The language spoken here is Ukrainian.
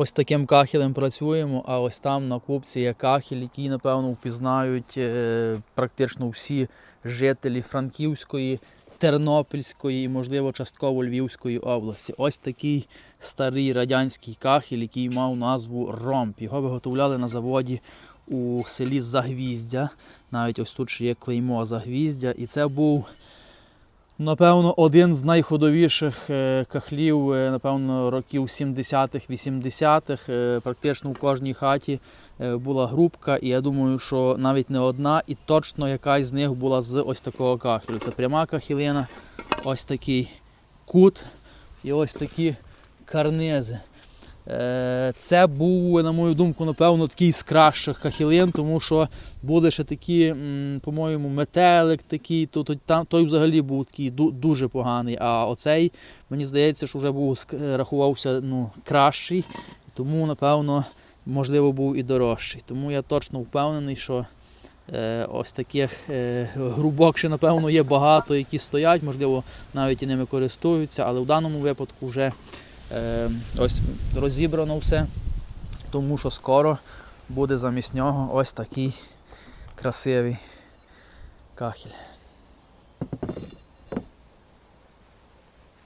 ось таким кахелем працюємо, а ось там на купці є кахель, який, напевно, впізнають е, практично всі жителі Франківської, Тернопільської і, можливо, частково Львівської області. Ось такий старий радянський кахель, який мав назву Ромп. Його виготовляли на заводі у селі Загвіздя. Навіть ось тут ще є клеймо Загвіздя. І це був Напевно, один з найходовіших е, кахлів, е, напевно, років 70-х, 80-х. Е, Практично в кожній хаті була грубка, і я думаю, що навіть не одна, і точно якась з них була з ось такого кахлю. Це пряма кахілина, ось такий кут і ось такі карнизи. Е, Це був, на мою думку, напевно, такий з кращих кахілин, тому що були ще такі, по-моєму, метелик такий, то, то, той взагалі був такий дуже поганий. А оцей, мені здається, що вже був рахувався ну, кращий, тому, напевно, можливо, був і дорожчий. Тому я точно впевнений, що е, ось таких е, грубок ще, напевно, є багато, які стоять, можливо, навіть і ними користуються, але в даному випадку вже ось розібрано все, тому що скоро буде замість нього ось такий красивий кахель.